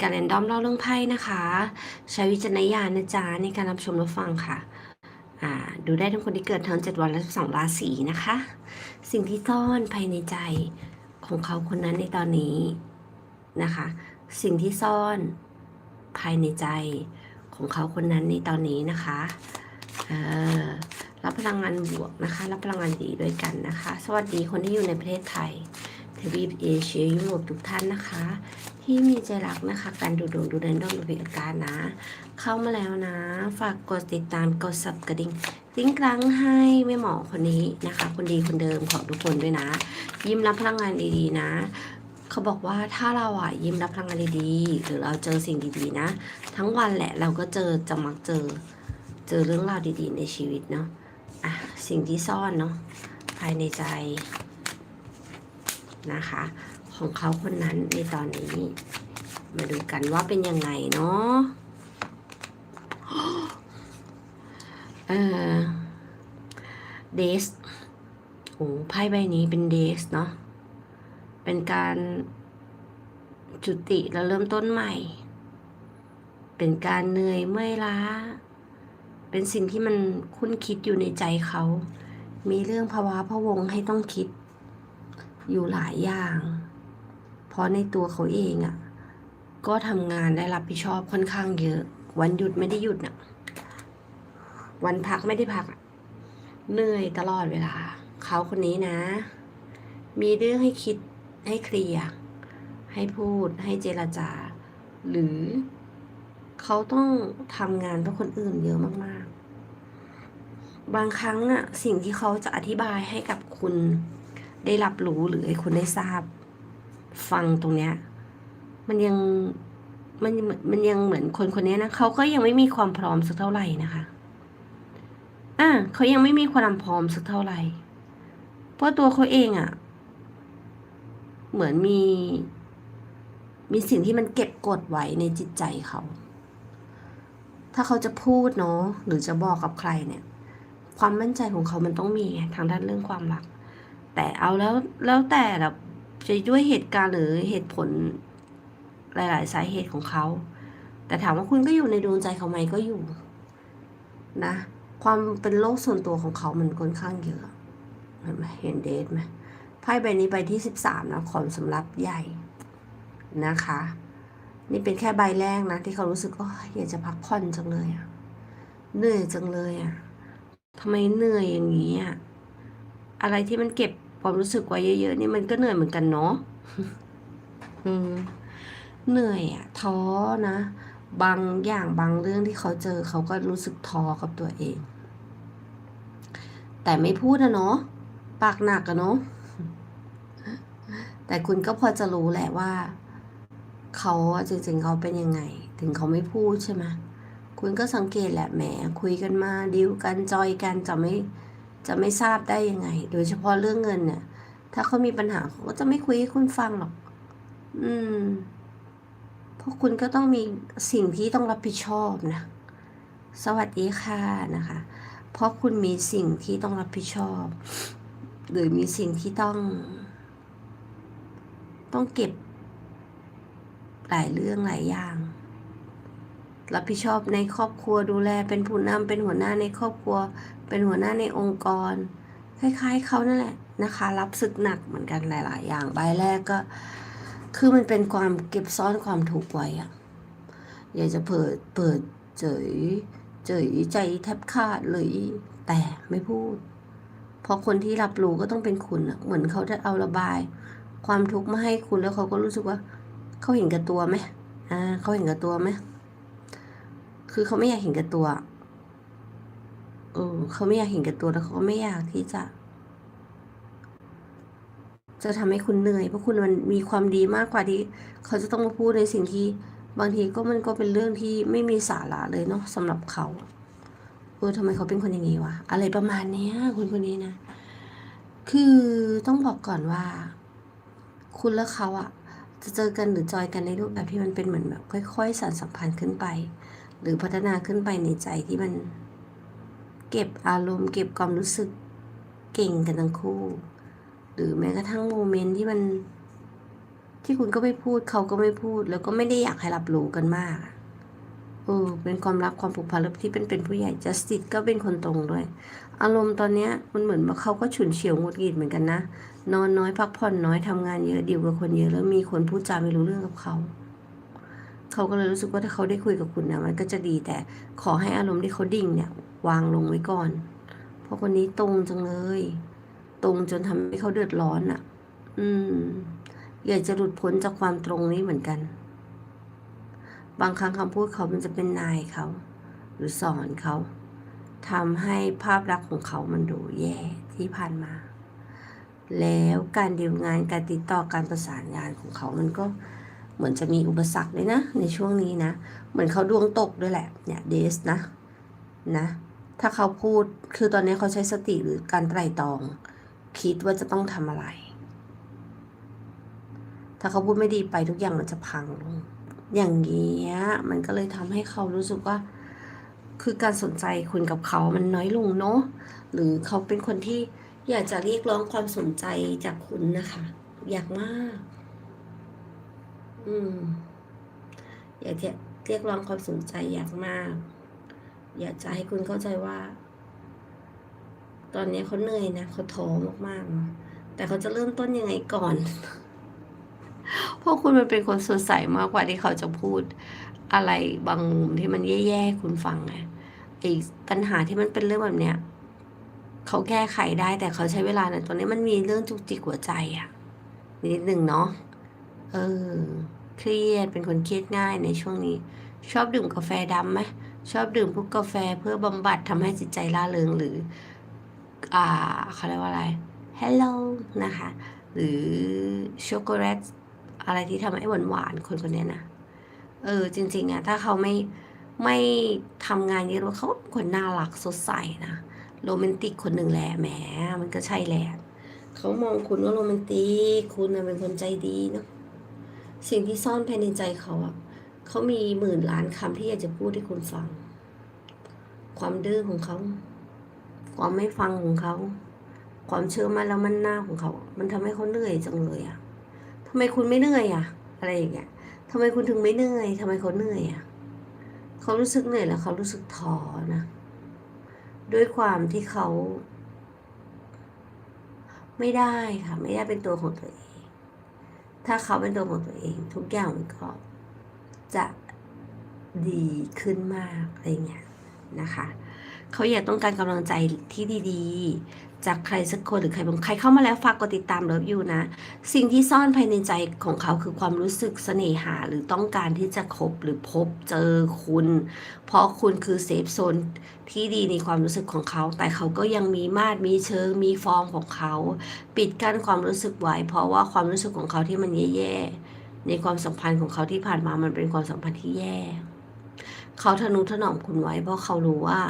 การแรนดอมเล่าเรื่องไพ่นะคะ ใช้วิจารณญาณนะจ๊ะในการรับชมรับฟังค่ะอ่าดูได้ทั้งคนที่เกิดทั้ง 7 วันและ12ราศีนะคะ สิ่งที่ซ่อนภายในใจของเขาคนนั้นในตอนนี้นะคะ สิ่งที่ซ่อนภายในใจของเขาคนนั้นในตอนนี้นะคะเออรับพลังงานบวกนะคะ รับพลังงานดีด้วยกันนะคะ สวัสดีคนที่อยู่ในประเทศไทยทวีปเอเชียยุโรปทุกท่านนะคะ ที่มีใจรักนะคะ การดูดวงดูแลนดอมดูพิการนะ เข้ามาแล้วนะ ฝากกดติดตามกดสับกระดิ่งติ้งกลังให้แม่หมอคนนี้นะคะ คนดีคนเดิมของทุกคนด้วยนะ ยิ้มรับพลังงานดีๆนะ เขาบอกว่าถ้าเราอะยิ้มรับพลังงานดีๆหรือเราเจอสิ่งดีๆนะ ทั้งวันแหละเราก็เจอจะมักเจอ เจอเรื่องราวดีๆ ในชีวิตเนาะอะสิ่งที่ซ่อนเนาะภายในใจนะคะ ของเขาคนนั้นในตอนนี้ มาดูกันว่าเป็นยังไงเนาะเออเดสโอ้ไพ่ใบนี้เป็นเดสเนาะเป็นการจุติแล้วเริ่มต้นใหม่ เป็นการเหนื่อยเมื่อยล้า เป็นสิ่งที่มันคุ้นคิดอยู่ในใจเขา มีเรื่องภาวะพะวงให้ต้องคิด อยู่หลายอย่าง ราะในตัวเขาเองอะ่ะ ก็ทำงานได้รับผิดชอบค่อนข้างเยอะ วันหยุดไม่ได้หยุดน่ะ วันพักไม่ได้พัก เหนื่อยตลอดเวลา เขาคนนี้นะ มีเรื่องให้คิดให้เคลียร์ให้พูดให้เจรจา หรือเขาต้องทำงานเพื่อคนอื่นเยอะมากๆ บางครั้งน่ะสิ่งที่เขาจะอธิบายให้กับคุณได้รับรู้หรือให้คุณได้ทราบ ฟังตรงเนี้ย มันยังมันมันยังเหมือนคนคนนี้นะเขาก็ยังไม่มีความพร้อมสักเท่าไหร่นะคะ อ่าเขายังไม่มีความพร้อมสักเท่าไหร่ เพราะตัวเขาเองอะ่ะ เหมือนมี มีสิ่งที่มันเก็บกดไว้ในจิตใจเขา ถ้าเขาจะพูดเนาะหรือจะบอกกับใครเนี่ย ความมั่นใจของเขามันต้องมีไงทางด้านเรื่องความรัก แต่เอาแล้วแล้วแต่แบบ จะด้วยเหตุการณ์หรือเหตุผลหลาย ๆ สาเหตุของเขา แต่ถามว่าคุณก็อยู่ในดวงใจเขาไหมก็อยู่ นะ ความเป็นโลกส่วนตัวของเขามันค่อนข้างเยอะ เห็นไหมเห็นเดทไหมไพ่ใบนี้ไปที่สิบสามนะขอสำรับใหญ่นะคะ นี่เป็นแค่ใบแรกนะ ที่เขารู้สึกว่าอยากจะพักผ่อนจังเลยอะเหนื่อยจังเลยอะทำไมเหนื่อยอย่างนี้อะอะไรที่มันเก็บ ความรู้สึกไว้เยอะๆนี่มันก็เหนื่อยเหมือนกันเนาะอืมเหนื่อยอะท้อนะ บางอย่างบางเรื่องที่เขาเจอเขาก็รู้สึกท้อกับตัวเอง แต่ไม่พูดนะเนาะปากหนักอะเนาะแต่คุณก็พอจะรู้แหละว่า เขาจริงๆเขาเป็นยังไง ถึงเขาไม่พูดใช่ไหมคุณก็สังเกตแหละแหมคุยกันมาดิวกันจอยกันจะไม่ จะไม่ทราบได้ยังไง โดยเฉพาะเรื่องเงินเนี่ย ถ้าเขามีปัญหาเขาก็จะไม่คุยให้คุณฟังหรอก อืม เพราะคุณก็ต้องมีสิ่งที่ต้องรับผิดชอบนะ สวัสดีค่ะนะคะ เพราะคุณมีสิ่งที่ต้องรับผิดชอบ หรือมีสิ่งที่ต้อง ต้องเก็บหลายเรื่องหลายอย่าง รับผิดชอบในครอบครัวดูแลเป็นผู้นำเป็นหัวหน้าในครอบครัว เป็นหัวหน้าในองค์กร คล้ายๆเขานั่นแหละนะคะ รับศึกหนักเหมือนกันหลาย ๆ อย่างใบแรกก็ คือมันเป็นความเก็บซ่อนความทุกข์ไว้อะอยากจะเปิดเปิดเจยเจยใจแทบขาดเลยแต่ไม่พูด เพราะคนที่รับรู้ก็ต้องเป็นคุณเหมือนเขาจะเอาระบาย ความทุกข์มาให้คุณแล้วเขาก็รู้สึกว่า เขาเห็นกับตัวไหมอ่าเขาเห็นกับตัวไหม คือเขาไม่อยากเห็นกับตัวเออเขาไม่อยากเห็นกับตัวแล้วเขาก็ไม่อยากที่จะ จะทำให้คุณเหนื่อย เพราะคุณมันมีความดีมากกว่าที่เขาจะต้องมาพูดในสิ่งที่บางทีก็มันก็เป็นเรื่องที่ไม่มีสาระเลยเนาะสำหรับเขาเออทำไมเขาเป็นคนอย่างนี้วะอะไรประมาณเนี้ยคุณคนนี้นะ คือต้องบอกก่อนว่า คุณและเขาอะจะเจอกันหรือจอยกันในรูปแบบที่มันเป็นเหมือนแบบค่อย ๆสานสัมพันธ์ขึ้นไป หรือพัฒนาขึ้นไปในใจที่มัน เก็บอารมณ์ เก็บความรู้สึกเก่งกันทั้งคู่ หรือแม้กระทั่งโมเมนต์ที่มัน ที่คุณก็ไม่พูดเขาก็ไม่พูด แล้วก็ไม่ได้อยากให้รับรู้กันมากเออเป็นความรักความผูกพันแล้วที่เป็นเป็นผู้ใหญ่ justice ก็เป็นคนตรงด้วย อารมณ์ตอนเนี้ยมันเหมือนว่าเขาก็ฉุนเฉียวงดหงิดเหมือนกันนะนอนน้อยพักผ่อนน้อยทำงานเยอะดีลกับคนเยอะแล้วมีคนพูดจาไม่รู้เรื่องกับเขา เขาก็เลยรู้สึกว่าถ้าเขาได้คุยกับคุณนะมันก็จะดีแต่ขอให้อารมณ์ที่เขาดิ่งเนี่ย วางลงไว้ก่อน เพราะคนนี้ตรงจังเลย ตรงจนทำให้เขาเดือดร้อนอะ อืม อยากจะหลุดพ้นจากความตรงนี้เหมือนกัน บางครั้งคำพูดเขามันจะเป็นนายเขา หรือสอนเขาทำให้ภาพลักษณ์ของเขามันดูแย่ที่ผ่านมา แล้วการดีลงานการติดต่อการประสานงานของเขามันก็ เหมือนจะมีอุปสรรคเลยนะ ในช่วงนี้นะ เหมือนเขาดวงตกด้วยแหละเนี่ยเดสนะนะถ้าเขาพูดคือตอนนี้เขาใช้สติหรือการไตร่ตรอง คิดว่าจะต้องทำอะไร ถ้าเขาพูดไม่ดีไปทุกอย่างมันจะพังลงอย่างเงี้ยมันก็เลยทำให้เขารู้สึกว่า คือการสนใจคุณกับเขามันน้อยลงเนาะหรือเขาเป็นคนที่อยากจะเรียกร้องความสนใจจากคุณนะคะ อยากมาก อืม อยากจะเรียกร้องความสนใจอยากมาก อยากจะให้คุณเข้าใจว่า ตอนนี้เขาเหนื่อยนะเขาท้อมากๆเนาะแต่เขาจะเริ่มต้นยังไงก่อน เพราะคุณมันเป็นคนสดใสมากกว่าที่เขาจะพูดอะไรบางมุมที่มันแย่ๆคุณฟังไงไอ้ปัญหาที่มันเป็นเรื่องแบบเนี้ยเขาแก้ไขได้แต่เขาใช้เวลาในตอนนี้มันมีเรื่องจุกจิกหัวใจอะนิดหนึ่งเนาะเออ เครียดเป็นคนเครียดง่ายในช่วงนี้ ชอบดื่มกาแฟดำไหมชอบดื่มพวกกาแฟเพื่อบำบัดทำให้จิตใจร่าเริงหรือ อ่าเขาเรียกว่าอะไร hello นะคะ หรือช็อกโกแลตอะไรที่ทำให้หวานหวานๆคนคนนี้นะเออจริงๆอะถ้าเขาไม่ไม่ทำงานเยอะเขาคนน่ารักสดใสนะโรแมนติกคนหนึ่งแหละแหมมันก็ใช่แหละเขามองคุณว่าโรแมนติกคุณเป็นคนใจดีเนาะ สิ่งที่ซ่อนภายในใจเขาอะเขามีหมื่นล้านคำที่อยากจะพูดให้คุณฟัง ความดื้อของเขา ความไม่ฟังของเขา ความเชื่อมั่นแล้วมันหน้าของเขา มันทำให้เขาเหนื่อยจังเลยอะทำไมคุณไม่เหนื่อยอะอะไรอย่างเงี้ยทำไมคุณถึงไม่เหนื่อยทำไมเขาเหนื่อยอะเขารู้สึกเหนื่อยแล้วเขารู้สึกท้อนะ ด้วยความที่เขา ไม่ได้ค่ะ ไม่ได้เป็นตัวของตัวเอง ถ้าเขาเป็นตัวของตัวเอง ทุกอย่างมันก็จะดีขึ้นมากอะไรเงี้ยนะคะ เขาอยากต้องการกำลังใจที่ดี ๆ จากใครสักคนหรือใครบางใครเข้ามาแล้วฝากกดติดตามเลิฟยูนะ สิ่งที่ซ่อนภายในใจของเขาคือความรู้สึกเสน่หาหรือต้องการที่จะคบหรือพบเจอคุณ เพราะคุณคือเซฟโซนที่ดีในความรู้สึกของเขา แต่เขาก็ยังมีมาดมีเชิงมีฟอร์มของเขา ปิดกั้นความรู้สึกไว้ เพราะว่าความรู้สึกของเขาที่มันแย่ๆในความสัมพันธ์ของเขาที่ผ่านมามันเป็นความสัมพันธ์ที่แย่ เขาทะนุถนอมคุณไว้เพราะเขารู้ว่า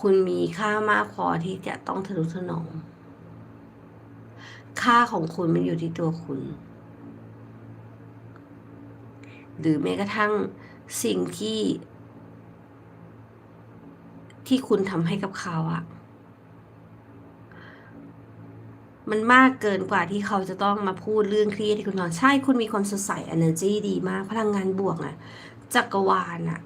คุณมีค่ามากพอที่จะต้องทะนุถนอมค่าของคุณมันอยู่ที่ตัวคุณ หรือแม้กระทั่งสิ่งที่ ที่คุณทำให้กับเขาอะมันมากเกินกว่าที่เขาจะต้องมาพูดเรื่องเครียดที่คุณนอนใช่คุณมีความสดใส energy ดีมาก พลังงานบวกอะจักรวาลอะ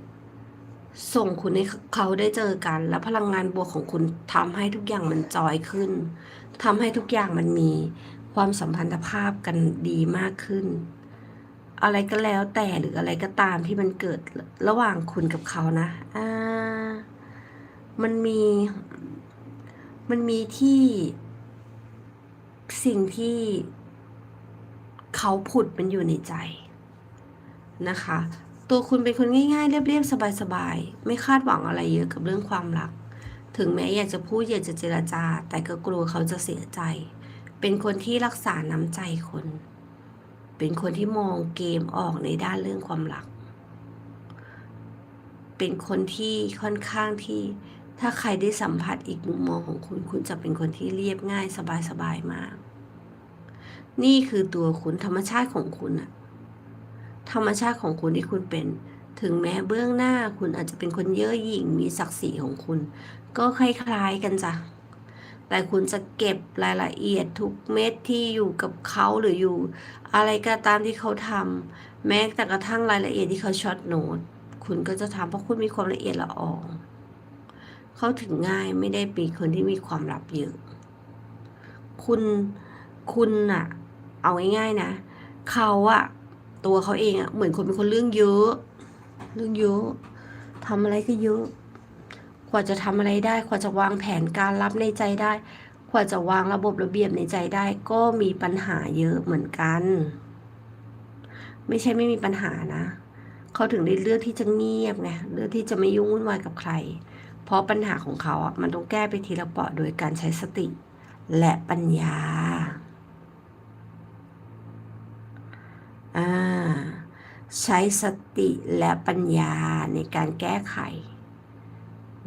ส่งคุณให้เขาได้เจอกัน แล้วพลังงานบวกของคุณทำให้ทุกอย่างมันจอยขึ้นทำให้ทุกอย่างมันมีความสัมพันธภาพกันดีมากขึ้น อะไรก็แล้วแต่หรืออะไรก็ตามที่มันเกิดระหว่างคุณกับเขานะอ่ามันมี มันมีที่สิ่งที่เขาผุดมันอยู่ในใจนะคะ ตัวคุณเป็นคนง่ายๆ เรียบๆ สบายๆ ไม่คาดหวังอะไรเยอะกับเรื่องความรัก ถึงแม้อยากจะพูดอยากจะเจรจา แต่ก็กลัวเขาจะเสียใจ เป็นคนที่รักษาน้ำใจคน เป็นคนที่มองเกมออกในด้านเรื่องความรัก เป็นคนที่ค่อนข้างที่ ถ้าใครได้สัมผัสอีกมุมมองของคุณ คุณจะเป็นคนที่เรียบง่ายสบายๆ มาก นี่คือตัวคุณธรรมชาติของคุณอะ ธรรมชาติของคุณที่คุณเป็น ถึงแม้เบื้องหน้าคุณอาจจะเป็นคนเย่อหยิ่งมีศักดิ์ศรีของคุณ ก็คล้ายๆกันจ้ะแต่คุณจะเก็บรายละเอียดทุกเม็ดที่อยู่กับเขาหรืออยู่ อะไรก็ตามที่เขาทำแม้แต่กระทั่งรายละเอียดที่เขาช็อตโน้ตคุณก็จะทำเพราะคุณมีความละเอียดละออเขาถึงง่ายไม่ได้เป็นคนที่มีความลับเยอะ คุณคุณอะเอาง่ายๆนะ เขาอะ ตัวเขาเองอะเหมือนคนเป็นคนเรื่องเยอะ เรื่องเยอะทำอะไรก็เยอะ กว่าจะทำอะไรได้ กว่าจะวางแผนการรับในใจได้ กว่าจะวางระบบระเบียบในใจได้ ก็มีปัญหาเยอะเหมือนกัน ไม่ใช่ไม่มีปัญหานะเขาถึงได้เลือกที่จะเงียบไงเลือกที่จะไม่ยุ่งวุ่นวายกับใคร เพราะปัญหาของเขาอะมันต้องแก้ไปทีละเปราะโดยการใช้สติ และปัญญาอ่า ใช้สติและปัญญาในการแก้ไข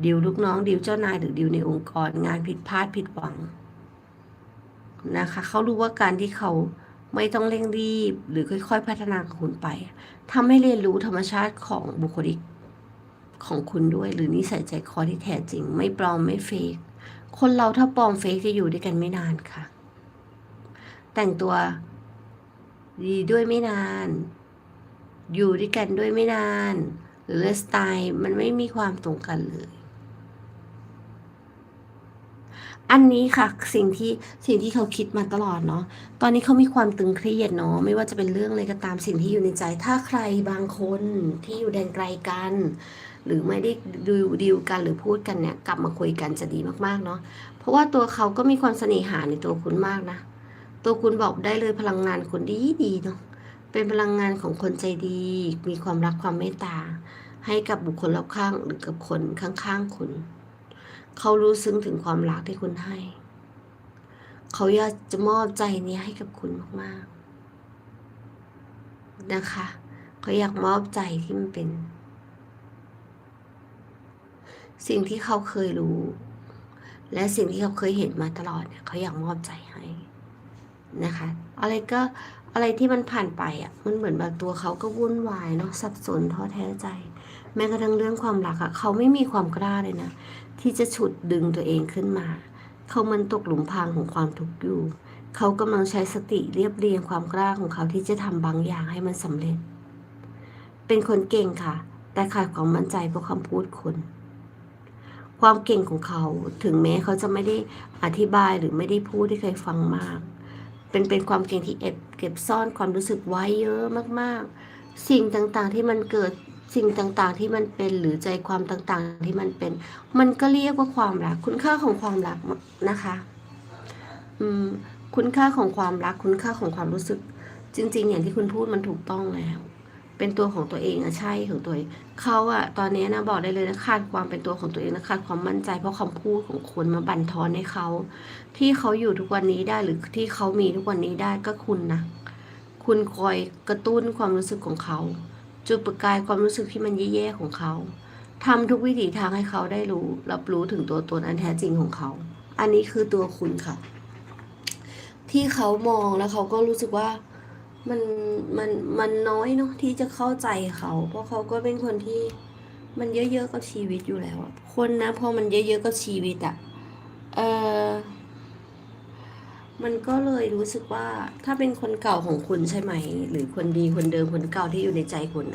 ดิวลูกน้องดิวเจ้านายหรือดิวในองค์กรงานผิดพลาดผิดหวังนะคะเขารู้ว่าการที่เขาไม่ต้องเร่งรีบหรือค่อย ๆ พัฒนาคุณไปทำให้เรียนรู้ธรรมชาติของบุคลิกของคุณด้วย หรือนิสัยใจคอที่แท้จริง ไม่ปลอมไม่เฟกคนเราถ้าปลอมเฟกจะอยู่ด้วยกันไม่นานค่ะ แต่งตัวดีด้วยไม่นาน อยู่ด้วยกันด้วยไม่นาน หรือสไตล์มันไม่มีความตรงกันเลย อันนี้ค่ะสิ่งที่สิ่งที่เขาคิดมาตลอดเนาะตอนนี้เขามีความตึงเครียดเนาะไม่ว่าจะเป็นเรื่องอะไรก็ตามสิ่งที่อยู่ในใจ ถ้าใครบางคนที่อยู่แดนไกลกัน หรือไม่ได้ดูดีลกันหรือพูดกันเนี่ยกลับมาคุยกันจะดีมากๆเนาะเพราะว่าตัวเขาก็มีความเสน่หาในตัวคุณมากนะตัวคุณบอกได้เลยพลังงานคุณดีดีเนาะ เป็นพลังงานของคนใจดี มีความรักความเมตตา ให้กับบุคคลรอบข้างหรือกับคนข้างๆคุณ เขารู้ซึ้งถึงความรักที่คุณให้ เขาอยากจะมอบใจนี้ให้กับคุณมากๆ นะคะ เขาอยากมอบใจที่มันเป็น สิ่งที่เขาเคยรู้ และสิ่งที่เขาเคยเห็นมาตลอดเนี่ยเขาอยากมอบใจให้ นะคะ อะไรก็อะไรที่มันผ่านไปอะมันเหมือนแบบตัวเขาก็วุ่นวายเนาะสับสนท้อแท้ใจ แม้กระทั่งเรื่องความรักอะเขาไม่มีความกล้าเลยนะ ที่จะฉุดดึงตัวเองขึ้นมา เขามันตกหลุมพรางของความทุกข์อยู่ เขากำลังใช้สติเรียบเรียงความกล้าของเขาที่จะทำบางอย่างให้มันสำเร็จ เป็นคนเก่งค่ะ แต่ขาดความมั่นใจเพราะคำพูดคนความเก่งของเขาถึงแม้เขาจะไม่ได้อธิบายหรือไม่ได้พูดให้ใครฟังมาก เป็นเป็นความเก่งที่เก็บเก็บซ่อนความรู้สึกไว้เยอะมากๆ สิ่งต่างๆที่มันเกิดสิ่งต่างๆที่มันเป็นหรือใจความต่างๆที่มันเป็น มันก็เรียกว่าความรัก คุณค่าของความรักนะคะ อืม คุณค่าของความรัก คุณค่าของความรู้สึก จริง ๆ อย่างที่คุณพูดมันถูกต้องแล้ว เป็นตัวของตัวเองอะใช่ของตัวเองเขาอะตอนนี้นะบอกได้เลยนะขาดความเป็นตัวของตัวเองนะขาดความมั่นใจ เพราะคำพูดของคนมาบั่นทอนให้เขาที่เขาอยู่ทุกวันนี้ได้หรือที่เขามีทุกวันนี้ได้ก็คุณนะคุณคอยกระตุ้นความรู้สึกของเขาจุดประกายความรู้สึกที่มันแย่ๆของเขาทำทุกวิถีทางให้เขาได้รู้ รับรู้ถึงตัวตนอันแท้จริงของเขา อันนี้คือตัวคุณค่ะ ที่เขามองแล้วเขาก็รู้สึกว่า มันมันมันน้อยเนาะที่จะเข้าใจเขา เพราะเขาก็เป็นคนที่มันเยอะๆกับชีวิตอยู่แล้วคนนะพอมันเยอะๆกับชีวิตอะเออมันก็เลยรู้สึกว่าถ้าเป็นคนเก่าของคุณใช่ไหม หรือคนดีคนเดิมคนเก่าที่อยู่ในใจคุณ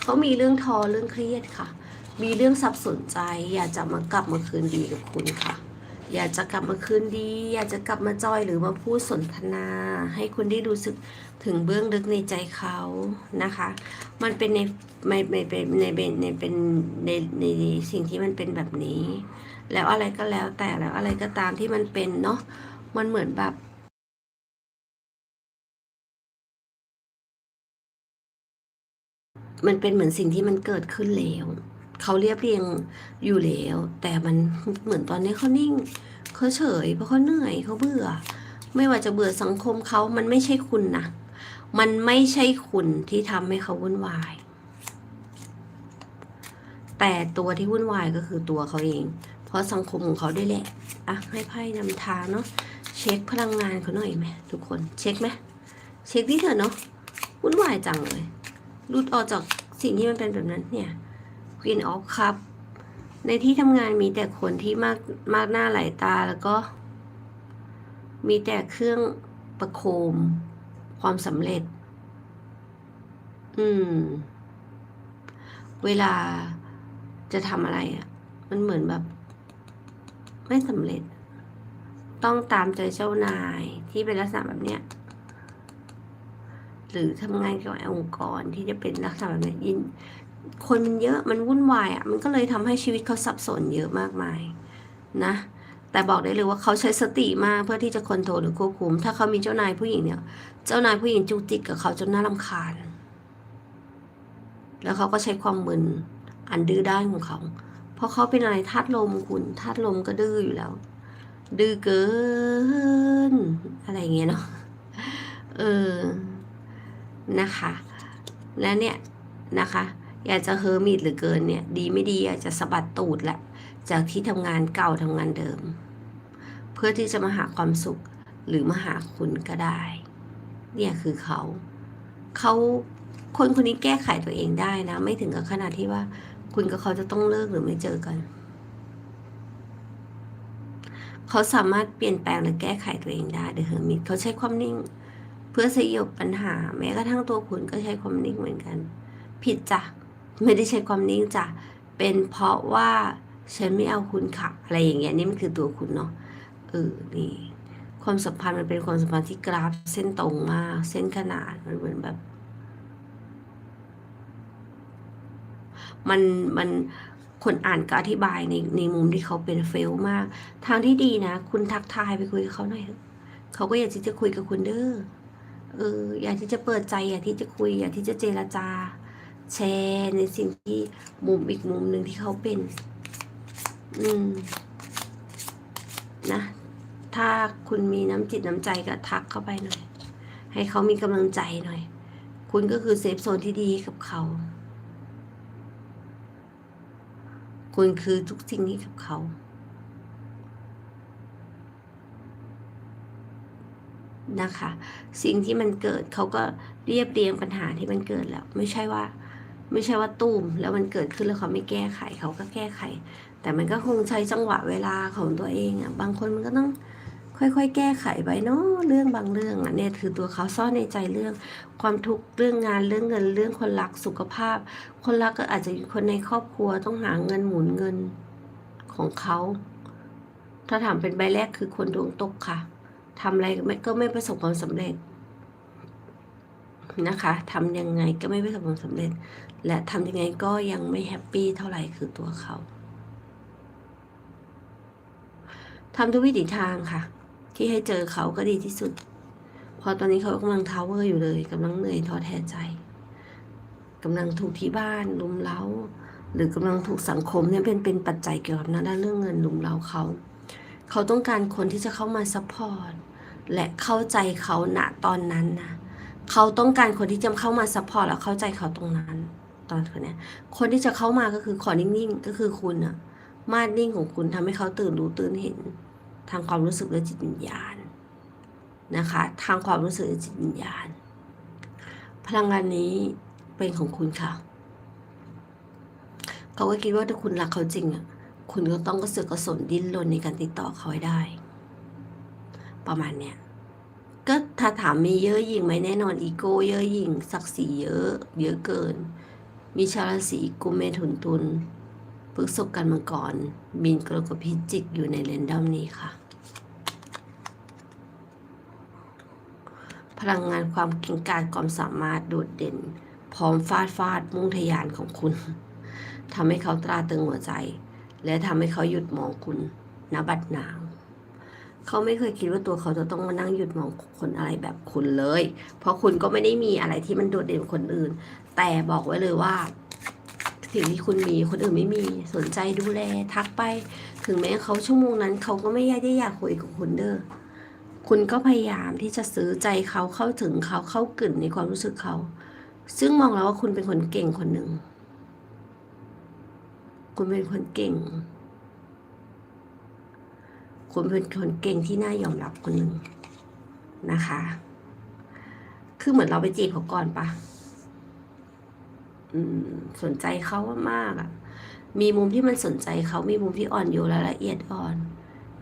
เขามีเรื่องทอเรื่องเครียดค่ะ มีเรื่องสับสนใจอยากจะมากลับมาคืนดีกับคุณค่ะ อยากจะกลับมาคืนดี อยากจะกลับมาจอยหรือมาพูดสนทนา ให้คุณได้รู้สึกถึงเบื้องลึกในใจเขานะคะ มันเป็นในไม่ไม่เป็นในเป็นในเป็นในในสิ่งที่มันเป็นแบบนี้ แล้วอะไรก็แล้วแต่แล้วอะไรก็ตามที่มันเป็นเนาะมันเหมือนแบบมันเป็นเหมือนสิ่งที่มันเกิดขึ้นแล้ว เขาเรียบเรียงอยู่แล้ว แต่มันเหมือนตอนนี้เขานิ่งเขาเฉยเพราะเขาเหนื่อยเขาเบื่อ ไม่ว่าจะเบื่อสังคมเขามันไม่ใช่คุณนะมันไม่ใช่คุณที่ทำให้เขาวุ่นวาย แต่ตัวที่วุ่นวายก็คือตัวเขาเอง เพราะสังคมของเขาได้แหละอะให้ไพ่นำทางเนาะเช็คพลังงานเขาหน่อยไหมทุกคนเช็คไหมเช็คที่เถอะเนาะวุ่นวายจังเลยรุดออกจากสิ่งที่มันเป็นแบบนั้นเนี่ย Queen of Cup ในที่ทำงานมีแต่คนที่มากมากหน้าหลายตาแล้วก็ มีแต่เครื่องประโคม ความสำเร็จ อืม เวลาจะทำอะไรอะ่ะ มันเหมือนแบบ ไม่สำเร็จ ต้องตามใจเจ้านายที่เป็นลักษณะแบบเนี้ยหรือทำงานกับองค์กรที่จะเป็นลักษณะแบบนี้ย คนมันเยอะมันวุ่นวายอะมันก็เลยทำให้ชีวิตเขาสับสนเยอะมากมายนะ แต่บอกได้เลยว่าเขาใช้สติมากเพื่อที่จะคอนโทรลหรือควบคุม ถ้าเขามีเจ้านายผู้หญิงเนี่ย เจ้านายผู้หญิงจุกจิกกับเขาจนน่ารำคาญ แล้วเขาก็ใช้ความมึนอันดื้อด้านของเขา เพราะเขาเป็นอะไรธาตุลมคุณธาตุลมก็ดื้ออยู่แล้ว ดื้อเกิน อะไรเงี้ยเนาะเออนะคะ และเนี่ยนะคะ อยากจะเฮอร์มิตหรือเกินเนี่ย ดีไม่ดีอยากจะสะบัดตูดแหละจากที่ทำงานเก่าทำงานเดิม เพื่อที่จะมาหาความสุขหรือมาหาคุณก็ได้ เนี่ยคือเขาเขาคนคนนี้แก้ไขตัวเองได้นะ ไม่ถึงกับขนาดที่ว่า คุณกับเขาจะต้องเลิกหรือไม่เจอกัน เขาสามารถเปลี่ยนแปลงและแก้ไขตัวเองได้เดอะเฮอร์มิตเขาใช้ความนิ่ง เพื่อสยบปัญหา แม้กระทั่งตัวคุณก็ใช้ความนิ่งเหมือนกัน ผิดจ้ะ ไม่ได้ใช้ความนิ่งจ้ะเป็นเพราะว่าฉันไม่เอาคุณค่ะ อะไรอย่างเงี้ยนี่มันคือตัวคุณเนาะเออนี่ความสัมพันธ์มันเป็นความสัมพันธ์ที่กราฟเส้นตรงมาก เส้นขนาดมันเหมือนแบบ มันมันคนอ่านก็อธิบายในในมุมที่เขาเป็นเฟลมาก ทางที่ดีนะ คุณทักทายไปคุยกับเขาหน่อยเถอะเขาก็อยากที่จะคุยกับคุณเด้อเออ อยากที่จะเปิดใจอยากที่จะคุย อยากที่จะเจรจา แชร์ในสิ่งที่มุมอีกมุมหนึ่งที่เขาเป็น อืม นะ ถ้าคุณมีน้ำจิตน้ำใจก็ทักเข้าไปหน่อย ให้เขามีกำลังใจหน่อย คุณก็คือเซฟโซนที่ดีกับเขา คุณคือทุกสิ่งนี้กับเขานะคะ สิ่งที่มันเกิดเขาก็เรียบเรียงปัญหาที่มันเกิดแล้ว ไม่ใช่ว่า ไม่ใช่ว่าตุ้มแล้วมันเกิดขึ้นแล้วเขาไม่แก้ไขเขาก็แก้ไข แต่มันก็คงใช้จังหวะเวลาของตัวเองอะบางคนมันก็ต้องค่อยๆ แก้ไขไปเนาะเรื่องบางเรื่องอะเนี่ยคือตัวเขาซ่อนในใจเรื่อง ความทุกข์เรื่องงานเรื่องเงินเรื่องคนรักสุขภาพ คนรักก็อาจจะคนในครอบครัวต้องหาเงินหมุนเงินของเขาถ้าถามเป็นใบแรกคือคนดวงตกค่ะทำอะไรก็ไม่ประสบความสำเร็จนะคะทำยังไงก็ไม่ประสบความสำเร็จ และทำยังไงก็ยังไม่แฮปปี้เท่าไหร่คือตัวเขาทำทุกวิถีทางค่ะ ที่ให้เจอเขาก็ดีที่สุด พอตอนนี้เขากำลังทาวเวอร์อยู่เลยกำลังเหนื่อยท้อแท้ใจกำลังถูกที่บ้านลุมเล้า หรือกำลังถูกสังคมเนี่ยเป็นเป็นปัจจัยเกี่ยวกับด้านเรื่องเงินลุมเล้าเขา เขาต้องการคนที่จะเข้ามาซัพพอร์ตและเข้าใจเขาณตอนนั้นนะเขาต้องการคนที่จะเข้ามาซัพพอร์ตและเข้าใจเขาตรงนั้น ตอนคนนี้คนที่จะเข้ามาก็คือขอนิ่งๆ ก็คือคุณอะมาดนิ่งของคุณทำให้เขาตื่นรู้ตื่นเห็น ทางความรู้สึกและจิตวิญญาณนะคะ ทางความรู้สึกและจิตวิญญาณ พลังงานนี้เป็นของคุณค่ะ เขาก็คิดว่าถ้าคุณรักเขาจริงอะคุณก็ต้องกระเสือกกระสนดิ้นรนในการติดต่อเขาให้ได้ ประมาณเนี้ยก็ถ้าถามมีเยอะยิ่งไหมแน่นอนอีโก้เยอะยิ่งศักดิ์ศรีเยอะ เยอะเกิน มีชาวราศีกุมเมถุนตุลพฤกษบกันมังกรมีนกรกฎพิจิกอยู่ในเรนดอมนี้ค่ะ พลังงานความเก่งกาจความสามารถโดดเด่น พร้อมฟาดฟาดมุ่งทะยานของคุณทำให้เขาตราตึงหัวใจ และทำให้เขาหยุดมองคุณนบัดนาวเขาไม่เคยคิดว่าตัวเขาจะต้องมานั่งหยุดมองคนอะไรแบบคุณเลย เพราะคุณก็ไม่ได้มีอะไรที่มันโดดเด่นคนอื่น แต่บอกไว้เลยว่า สิ่งที่คุณมีคนอื่นไม่มีสนใจดูแลทักไป ถึงแม้เขาชั่วโมงนั้น เขาก็ไม่ได้อยากคุยกับคุณเด้อคุณก็พยายามที่จะซื้อใจเขาเข้าถึงเขาเข้ากึ่นในความรู้สึกเขา ซึ่งมองแล้วว่าคุณเป็นคนเก่งคนหนึ่งคุณเป็นคนเก่ง คุณเป็นคนเก่งที่น่ายอมรับคนหนึ่งนะคะ คือเหมือนเราไปจีบเขาก่อนปะ สนใจเขามากอะ มีมุมที่มันสนใจเขามีมุมที่อ่อนโยนและละเอียดอ่อน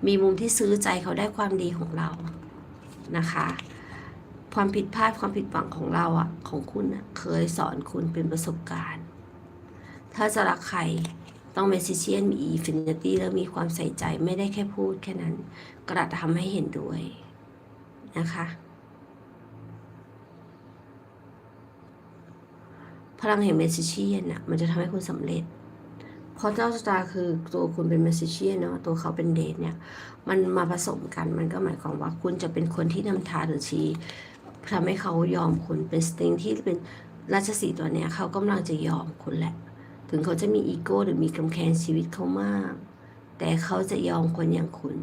มีมุมที่ซื้อใจเขาได้ความดีของเรานะคะ ความผิดพลาดความผิดหวังของเราอะของคุณอะเคยสอนคุณเป็นประสบการณ์ ถ้าจะรักใครต้องเมซิเชียนมีอินฟินิตี้แล้วมีความใส่ใจไม่ได้แค่พูดแค่นั้น กระทำให้เห็นด้วยนะคะ พลังแห่งเมซิเชียนน่ะมันจะทำให้คุณสำเร็จ เพราะเจ้าสตาร์คือตัวคุณเป็นเมซิเชียนเนาะตัวเขาเป็นเดทเนี่ยมันมาผสมกันมันก็หมายความว่าคุณจะเป็นคนที่นำทางหรือชี้ทำให้เขายอมคุณเป็นสติงที่เป็นราชสีตัวเนี้ยเขากำลังจะยอมคุณแหละ ถึงเขาจะมีอีโก้หรือมีกำแพงชีวิตเขามาก แต่เขาจะยอมคนอย่างคุณ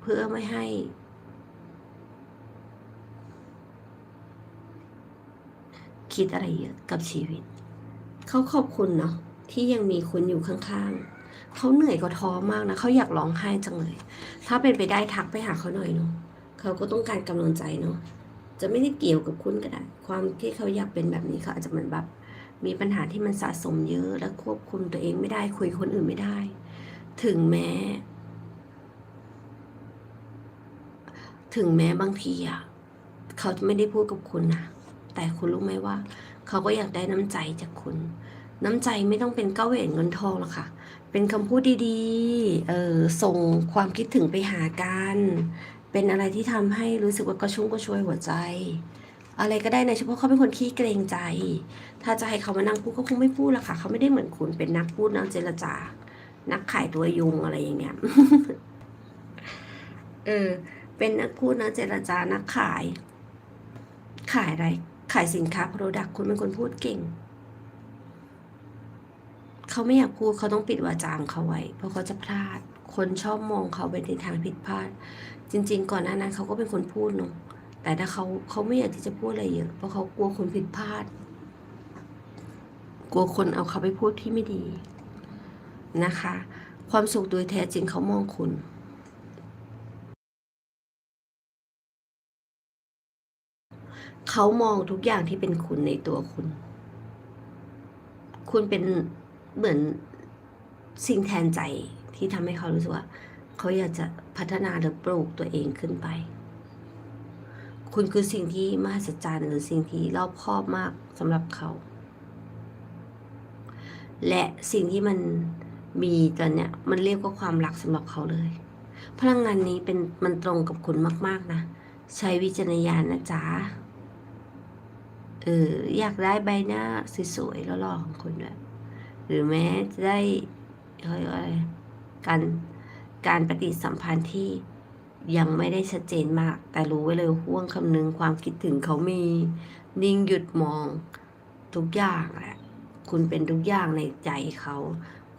เพื่อไม่ให้ คิดอะไรเยอะกับชีวิต เขาขอบคุณเนาะที่ยังมีคุณอยู่ข้างๆ เขาเหนื่อยก็ท้อมากนะเขาอยากร้องไห้จังเลย ถ้าเป็นไปได้ทักไปหาเขาหน่อยเนาะเขาก็ต้องการกำลังใจเนาะจะไม่ได้เกี่ยวกับคุณก็ได้ ความที่เขาอยากเป็นแบบนี้เขาอาจจะเหมือนแบบมีปัญหาที่มันสะสมเยอะ และควบคุมตัวเองไม่ได้คุยคนอื่นไม่ได้ ถึงแม้ ถึงแม้บางทีอะเขาจะไม่ได้พูดกับคุณนะ แต่คุณรู้ไหมว่า เขาก็อยากได้น้ำใจจากคุณ น้ำใจไม่ต้องเป็นเก้าเหรียญเงินทองหรอกค่ะ เป็นคำพูดดีๆ เออส่งความคิดถึงไปหากัน เป็นอะไรที่ทำให้รู้สึกว่ากระชุ่มกระชวยหัวใจ อะไรก็ได้ในะเฉพาะเขาเป็นคนขี้เกรงใจ ถ้าจะให้เขามานั่งพูดก็คงไม่พูดหรอกค่ะ เขาไม่ได้เหมือนคุณเป็นนักพูดนักเจรจา นักขายตัวยุงอะไรอย่างเงี้ย เออเป็นนักพูดนักเจรจานักขาย ขายอะไร ขายสินค้า Product คุณเป็นคนพูดเก่ง เขาไม่อยากพูดเขาต้องปิดวาจาของเขาไว้ เพราะเขาจะพลาด คนชอบมองเขาไปในทางผิดพลาด จริง ๆ ก่อนหน้านั้นเขาก็เป็นคนพูดเนอะแต่ถ้าเขาเขาไม่อยากที่จะพูดอะไรเยอะเพราะเขากลัวคนผิดพลาด กลัวคนเอาเขาไปพูดที่ไม่ดีนะคะ ความสุขโดยแท้จริงเขามองคุณ เขามองทุกอย่างที่เป็นคุณในตัวคุณ คุณเป็นเหมือนสิ่งแทนใจที่ทำให้เขารู้สึกว่า เขาอยากจะพัฒนาหรือปลูกตัวเองขึ้นไป คุณคือสิ่งที่มหัศจรรย์หรือสิ่งที่รอบคอบมากสำหรับเขา และสิ่งที่มันมีตอนเนี้ยมันเรียกว่าความรักสำหรับเขาเลย พลังงานนี้เป็นมันตรงกับคุณมาก ๆ นะ ใช้วิจารณญาณนะจ๊ะ เอออยากได้ใบหน้าสวยๆแล้วหล่อๆของคุณด้วยหรือแม้จะได้เขาเรียกอะไรการการปฏิสัมพันธ์ที่ยังไม่ได้ชัดเจนมาก แต่รู้ไว้เลยห่วงคำนึงความคิดถึงเขามีนิ่งหยุดมองทุกอย่างแหละคุณเป็นทุกอย่างในใจเขา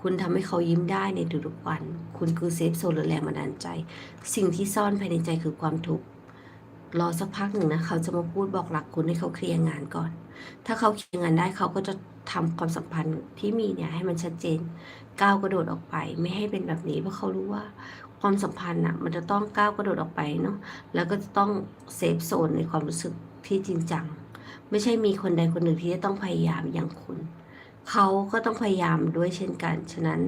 คุณทำให้เขายิ้มได้ในทุกๆวัน คุณคือเซฟโซนหรือแรงบันดาลใจ สิ่งที่ซ่อนภายในใจคือความทุกข์ รอสักพักหนึ่งนะเขาจะมาพูดบอกหลักคุณให้เขาเคลียร์งานก่อน ถ้าเขาเคลียร์งานได้เขาก็จะทำความสัมพันธ์ที่มีเนี่ยให้มันชัดเจนก้าวกระโดดออกไป ไม่ให้เป็นแบบนี้เพราะเขารู้ว่าความสัมพันธ์อะมันจะต้องก้าวกระโดดออกไปเนาะแล้วก็จะต้องเซฟโซนในความรู้สึกที่จริงจัง ไม่ใช่มีคนใดคนหนึ่งที่จะต้องพยายามอย่างคุณ เขาก็ต้องพยายามด้วยเช่นกัน ฉะนั้น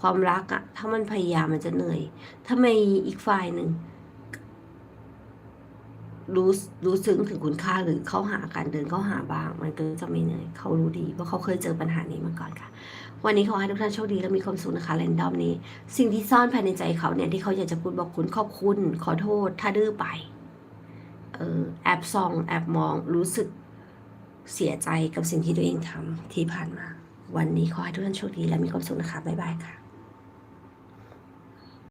ความรักอะถ้ามันพยายามมันจะเหนื่อย ถ้าไม่อีกฝ่ายหนึ่ง รู้รู้ซึ้งถึงคุณค่าหรือเข้าหาการเดินเข้าหาบ้าง มันก็จะไม่เหนื่อยเขารู้ดีเพราะเขาเคยเจอปัญหานี้มาก่อนค่ะ วันนี้ขอให้ทุกท่านโชคดีและมีความสุขนะคะแรนดอมนี้ สิ่งที่ซ่อนภายในใจเขาเนี่ยที่เขาอยากจะพูดบอกคุณขอบคุณขอโทษ ถ้าดื้อไปเออแอบซองแอบมองรู้สึกเสียใจกับสิ่งที่ตัวเองทำที่ผ่านมา วันนี้ขอให้ทุกท่านโชคดีและมีความสุขนะคะบ๊ายบายค่ะ